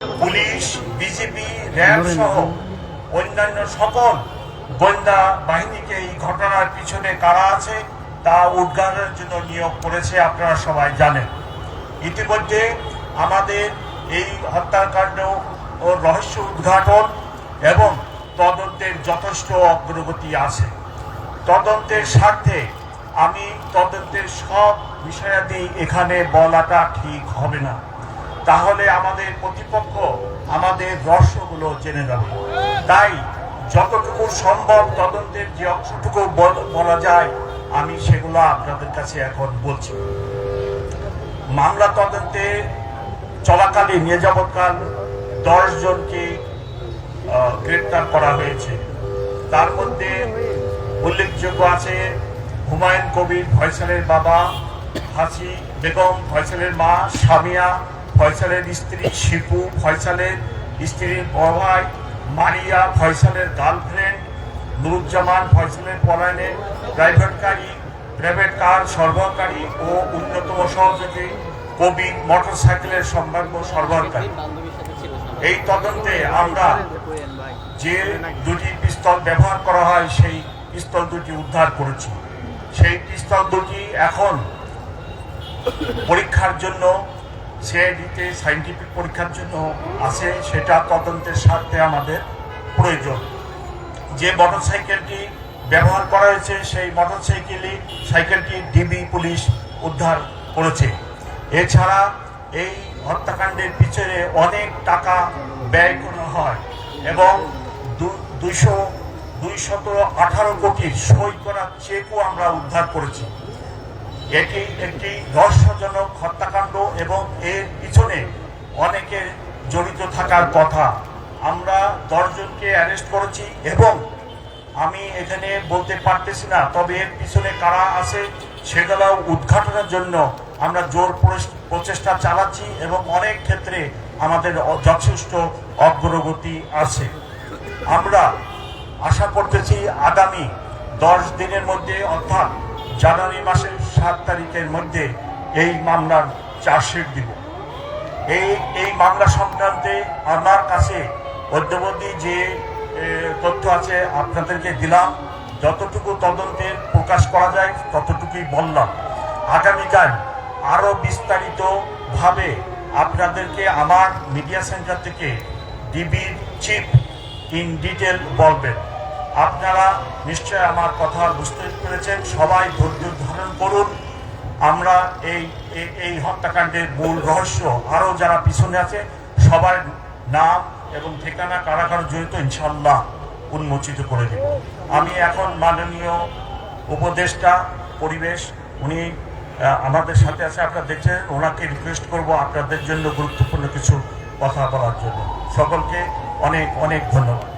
Police BJP RAB সহ অন্যান্য সকল গোয়েন্দা বাহিনীকে এই ঘটনার পিছনে কারা আছে, তা উদ্ঘাটনের জন্য নিয়োগ করেছে আপনারা সবাই জানেন। ইতিমধ্যে আমাদের এই হত্যাকাণ্ড ও রহস্য উদ্ঘাটন এবং তদন্তের যথেষ্ট অগ্রগতি আছে। তদন্তের স্বার্থে আমি তদন্তের সব বিষয়াদি এখানে বলাটা ঠিক হবে না। তাহলে আমাদের প্রতিপক্ষ আমাদের রহস্যগুলো জেনে যাবে তাই যতটুকু সম্ভব তদন্তের যে অংশটুকু বল- যায়, আমি সেগুলো আপনাদের কাছে এখন বলছি। মামলা তদন্তে চলাকালীন নিয়ে যাবৎকাল দশ জনকে গ্রেপ্তার করা হয়েছে। তার মধ্যে উল্লেখযোগ্য আছে হুমায়ুন কবির ফয়সালের বাবা, হাসি বেগম ফয়সালের মা, সামিয়া ফয়সালের স্ত্রী শিপু, ফয়সালের স্ত্রীর বড় ভাই মারিয়া, ফয়সালের গার্লফ্রেন্ড, নুরুজ্জামান, ফয়সালের পলায়নে প্রাইভেট গাড়ি প্রাইভেট কার, সরবরাহকারী ও অন্যতম সহযোগী কবির মোটরসাইকেলের সম্ভাব্য সরবরাহকারী। এই তদন্তে আমরা যে দুটি পিস্তল ব্যবহার করা হয়, সেই পিস্তল দুটি উদ্ধার করেছি। সেই পিস্তল দুটি এখন পরীক্ষার জন্য সিআইডিতে সাইন্টিফিক পরীক্ষার জন্য আছে, সেটা তদন্তের স্বার্থে আমাদের প্রয়োজন। যে মোটরসাইকেলটি ব্যবহার করা হয়েছে, সেই মোটরসাইকেলই সাইকেলটি ডিবি পুলিশ উদ্ধার করেছে। এছাড়া এই হত্যাকাণ্ডের পিছনে অনেক টাকা ব্যয় করা হয় এবং দুইশো, দুইশত আঠারো কোটির সই করা চেকও আমরা উদ্ধার করেছি। এটি একটি রহস্যজনক হত্যাকাণ্ড এবং এর পিছনে অনেকের জড়িত থাকার কথা। আমরা দশজনকে অ্যারেস্ট করেছি এবং আমি এখানে বলতে পারতেছি না, তবে এর পিছনে কারা আছে সেগুলো উদ্ঘাটনের জন্য আমরা জোর প্রচেষ্টা চালাচ্ছি এবং অনেক ক্ষেত্রে আমাদের যথেষ্ট অগ্রগতি আছে। আমরা আশা করতেছি আগামী দশ দিনের মধ্যে অর্থাৎ জানুয়ারি মাসের সাত তারিখের মধ্যে এই মামলার চার্জশিট দিব। এই এই মামলা সংক্রান্তে আমার কাছে মধ্যবর্তী যে তথ্য আছে আপনাদেরকে দিলাম, যতটুকু তদন্তে প্রকাশ করা যায় ততটুকুই বললাম। আগামীকাল আরও বিস্তারিতভাবে আপনাদেরকে আমার মিডিয়া সেন্টার থেকে ডিবির চিফ ইন ডিটেল বলবেন। আপনারা নিশ্চয় আমার কথা বুঝতে পেরেছেন। সবাই ধৈর্য ধারণ করুন। আমরা এই, এই- হত্যাকাণ্ডের মূল রহস্য। আরও যারা পিছনে আছে, সবার নাম এবং ঠিকানা কারা কারা জড়িত ইনশাল্লাহ উন্মোচিত করে দেব। আমি এখন মাননীয় উপদেষ্টা পরিবেশ, উনি আমাদের সাথে আছে, আপনারা দেখছেন, ওনাকে রিকোয়েস্ট করব আপনাদের জন্য গুরুত্বপূর্ণ কিছু কথা বলার জন্য। সকলকে অনেক অনেক ধন্যবাদ।